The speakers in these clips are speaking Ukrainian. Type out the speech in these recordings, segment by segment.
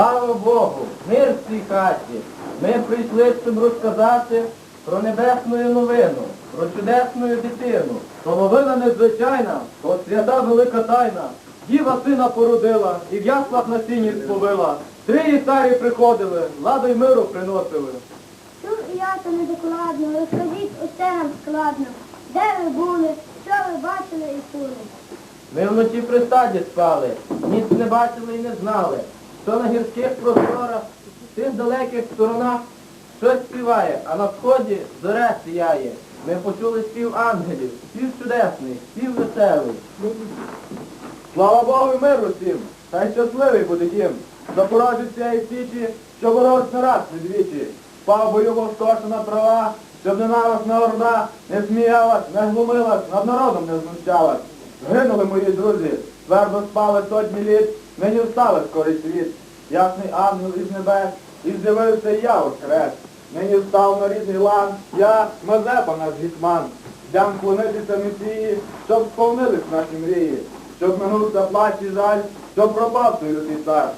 Слава Богу, мир в цій хаті. Ми прийшли, щоб розказати про небесну новину, про чудесну дитину. То новина незвичайна, то свята велика тайна. Діва сина породила і в яслах на сіні сповила. Три її царі приходили, ладу й миру приносили. Чув і я то недокладно, розкажіть усе нам складно. Де ви були, що ви бачили і чули? Ми вночі при стаді спали, ніч не бачили і не знали, що на гірських просторах, в тих далеких сторонах щось співає, а на сході зоря сіяє. Ми почули спів ангелів, спів чудесний, спів веселий. Слава Богу і миру всім, хай щасливий буде дім. Запорожець цієї січі, що боровсь на раз відвічі. Впав бойову скошена трава, щоб ненависна орда не сміялась, не глумилась, над народом не знущалась. Гинули мої друзі, твердо спали сотні літ, нині встали скорий світ. Ясний ангел із небес, і з'явився я воскрес. Нині встав на рідний лан, я Мазепа наш гетьман. Йдем клонитися Месії, щоб сповнились наші мрії, щоб минувся плач і жаль, щоб пропав той лютий цар.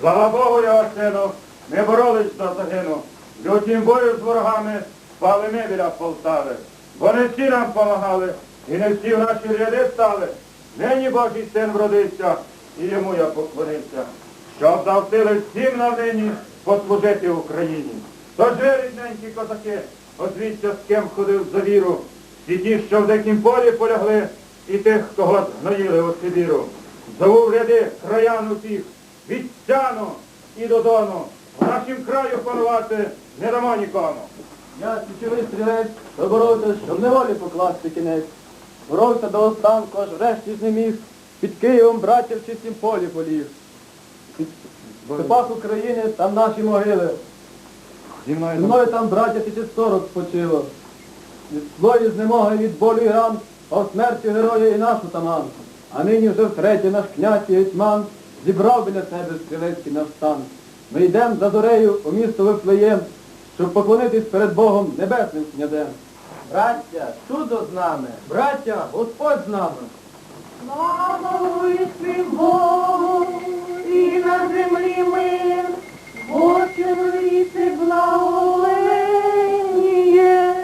Слава Богу, його сину, ми боролись до загину. Лютім бою з ворогами спали ми біля Полтави. Бо не всі нам помагали, і не всі в наші ряди стали. Нині Божий син вродився, і йому я поклонився. Щоб завтили всім на нині послужити Україні. Тож ви, рідненькі козаки, озвіться, з ким ходив за віру. Всі ті, що в дикім полі полягли, і тих, кого згноїли у Сибіру. Зову в ряди краян усіх, від Сяну і до Дону. Нашім краю панувати не дамо нікому. Я січовий стрілець, виборовся, щоб неволі покласти кінець. Боровся до останку, аж врешті не міг. Під Києвом братів в чистім полі поліг. Степах України там наші могили. Зі Зі мною там браття тисяч сорок спочило. Від злої знемоги, від болю і ран, а в смерті героя і наш таман. А нині вже втретє наш князь і гетьман зібрав біля себе стрілецький наш стан. Ми йдемо за зорею у місто Вифлеєм, щоб поклонитись перед Богом небесним князем. Браття, чудо з нами, браття, Господь з нами. Слава висві Богу, і на землі мир, бо чоловіце благоволення.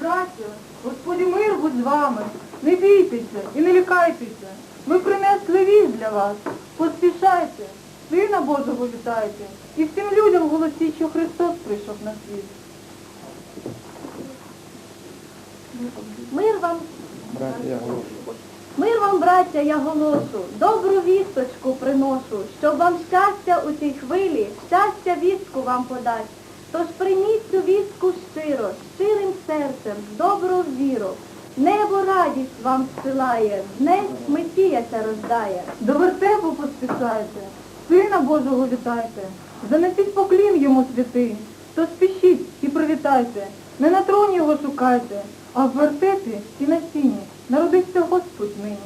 Браття, Господі мир будь з вами. Не бійтеся і не лякайтеся. Ми принесли вість для вас. Поспішайте, Сина Божого вітайте. І всім людям голосіть, що Христос прийшов на світ. Мир вам, мир вам, браття, я голосу, добру вісточку приношу, щоб вам щастя у цій хвилі, щастя вістку вам подасть. Тож прийміть цю вістку щиро, щирим серцем, з добру віру. Небо радість вам зсилає, днесь Месіяся роздає. До вертепу поспішайте, Сина Божого вітайте. Занесіть поклін йому святий. То спішіть і привітайте. Не на троні його шукайте, а в вертепі і на сіні. Народився Господь нині.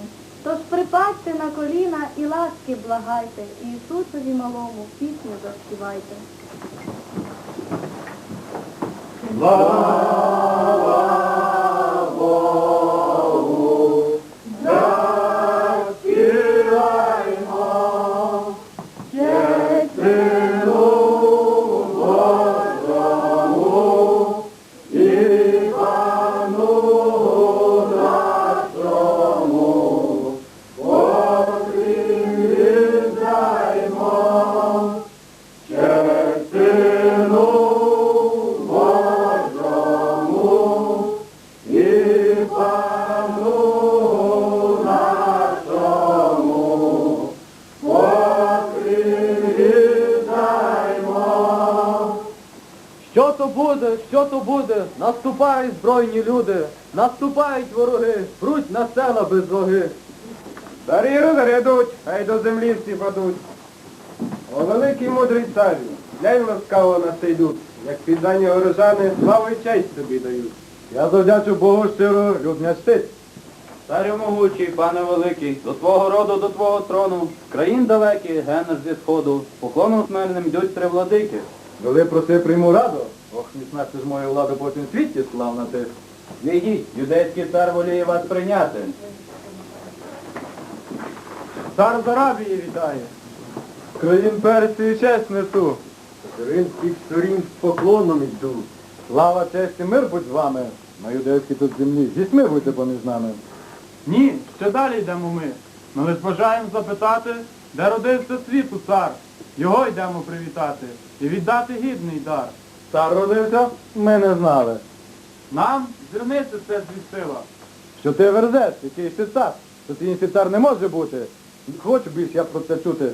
Тож припадьте на коліна і ласки благайте, і Ісусові малому пісню заспівайте. Що то буде, що то буде? Наступають збройні люди, наступають вороги, пруть на села без ваги. Старі розрядуть, хай до землі всі падуть. О, великий мудрий царю, глянь ласкаво на цей дух, як піддані горожани славу і честь тобі дають. Я завдячу Богу щиро, люд не чтить. Царю могучий, пане великий, до твого роду, до твого трону, країн далеких, генеш зі сходу, поклоном смельним йдуть три владики. Коли проси прийму раду, ох, міцна ж мою владу по всім світі славна ти. Відіть, юдейський цар воліє вас прийняти. Цар з Арабії вітає. Україн перці і честь несу. Коринських сторін з поклоном йду. Слава, честь і мир будь з вами. На юдейській тут землі. Зісмируйте поміж нами. Ні, ще далі йдемо ми. Ми лиш бажаємо запитати, де родився світу цар. Його йдемо привітати і віддати гідний дар. Цар родився, ми не знали. Нам зірниця це звістила. Що ти верзеш, який ти цар, що ти інший цар не може бути. Хочу більш я про це чути.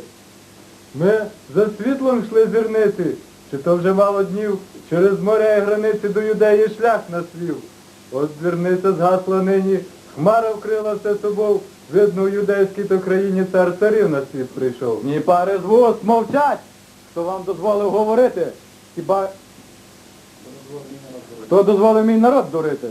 Ми за світлом йшли зірниці, чи то вже мало днів, через моря і границі до юдеї шлях нас вів. От зірниця згасла нині, хмара вкрила все собою, видно, у юдейській то країні цар царів на світ прийшов. Ні пари з вуст мовчать, хто вам дозволив говорити, хіба... Хто дозволив мій народ дурити?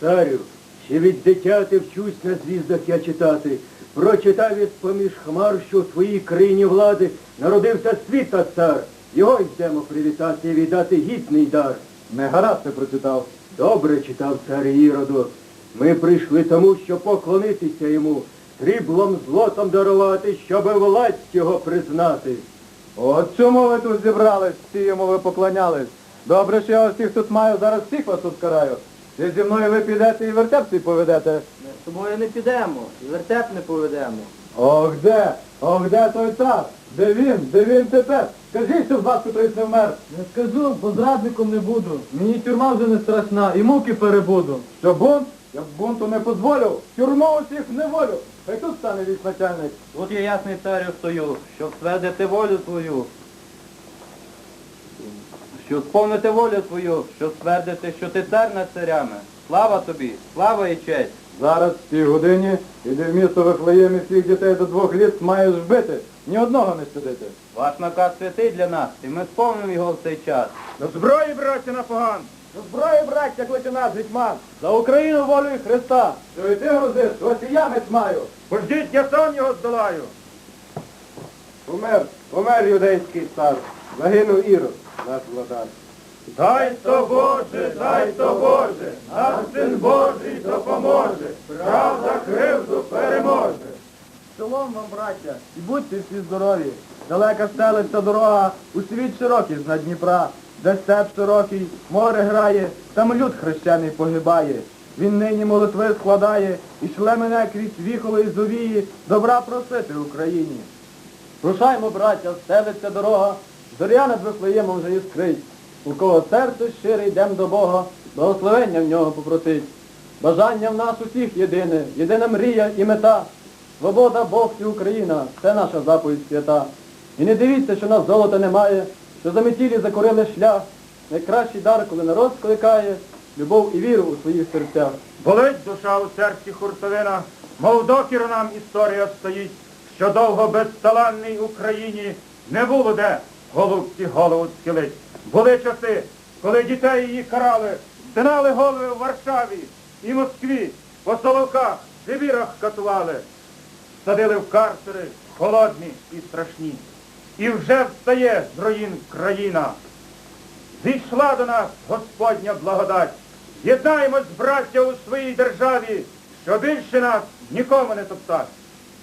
Царю, ще від дитяти вчусь на звіздах я читати. Прочитав із поміж хмар, що в твоїй країні влади народився світа цар. Його йдемо привітати і віддати гідний дар. Не гаразд ти прочитав. Добре читав цар Іроду. Ми прийшли тому, щоб поклонитися йому, сріблом злотом дарувати, щоби власть його признати. От чому ви тут зібрались, всі йому ви поклонялись. Добре, що я всіх тут маю, зараз всіх вас тут караю. Чи зі мною ви підете і вертеп свій поведете? Ми з тобою не підемо, і вертеп не поведемо. Ох де, ох де той цар? Де він, де він тепер? Скажіть, щоб вас котрийсь не вмер. Не скажу, бо зрадником не буду. Мені тюрма вже не страшна, і муки перебуду. Що бунт? Я б бунту не дозволю. Тюрму усіх не волю. Хай тут стане вісь начальник. Тут я ясний царю стою, щоб ствердити волю твою, щоб сповнити волю твою, щоб ствердити, що ти цар над царями. Слава тобі, слава і честь. Зараз в цій годині іди в місто Вифлеєм і всіх дітей до двох літ маєш вбити. Ні одного не щадити. Ваш наказ святий для нас, і ми сповнимо його в цей час. До зброї, браття, на поган! Зброї, браття, кличе нас, гетьман! За Україну волю і Христа! Що і ти грузиш, ось і я мець маю! Пождіть, я сам його здолаю! Помер, помер юдейський цар. Загинув Ірод, наш владар. Дай то Боже, дай то Боже, наш син Божий допоможе, правда кривду переможе. Шалом вам, браття, і будьте всі здорові. Далека стелиться дорога, у світ широкий з Дніпра, де степ широкий, море грає, там люд хрещений погибає. Він нині молитви складає і шле мене крізь віхоли і зовії добра просити Україні. Рушаймо, браття, стелиться дорога, зоря над Вифлеємом вже іскрить. У кого серце щире йдем до Бога, благословення в нього попросить. Бажання в нас усіх єдине, єдина мрія і мета. Свобода, Бог і Україна це наша заповідь свята. І не дивіться, що нас золота немає, що заметілі закорили шлях. Найкращий дар, коли народ скликає, любов і віру у своїх серцях. Болить душа у серці хуртовина, мов докір нам історія стоїть, що довго безталанній Україні не було де голубці голову схилить. Були часи, коли дітей її карали, стинали голови в Варшаві і Москві, по Соловках, Сибірах катували, садили в карцери холодні і страшні. І вже встає з руїн країна. Зійшла до нас Господня благодать. Єднаємось, браття, у своїй державі, що більше нас нікому не топтать.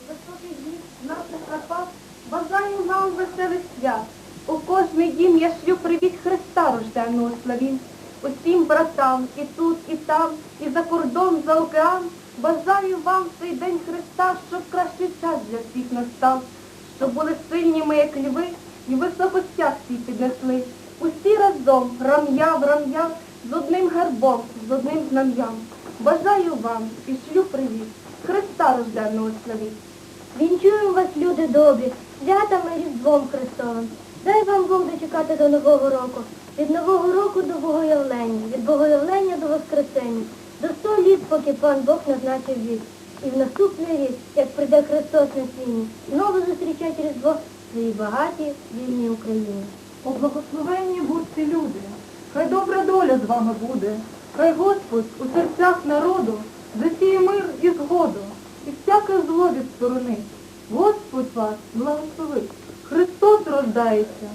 Високий зміст наших Карпат бажаю нам веселих свят. У кожний дім я шлю привіт Христа рожденного славін. Усім братам і тут, і там, і за кордон, за океан. Бажаю вам цей день Христа, щоб кращий час для всіх настав, щоб були сильні ми, як льви, і високо стяг свій піднесли. Усі разом, рам'я в рам'я, з одним гербом, з одним знам'ям. Бажаю вам і шлю привіт, Христа рожденного славіть. Вінчуємо вас, люди добрі, святами Різдвом Христовим. Дай вам Бог дочекати до Нового року. Від Нового року до Богоявлення, від Богоявлення до Воскресення. До сто літ, поки пан Бог назначив вік. І в наступний рік, як прийде Христос на сіні, знову зустрічать Різдво в своїй багатій вільній Україні. О благословенні будьте люди, хай добра доля з вами буде, хай Господь у серцях народу засіє мир і згоду, і всяке зло відсторонить. Господь вас благословить. Христос рождається.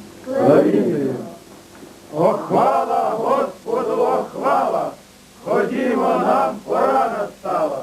О, хвала, Господу, о, хвала! Ходімо, нам пора настала.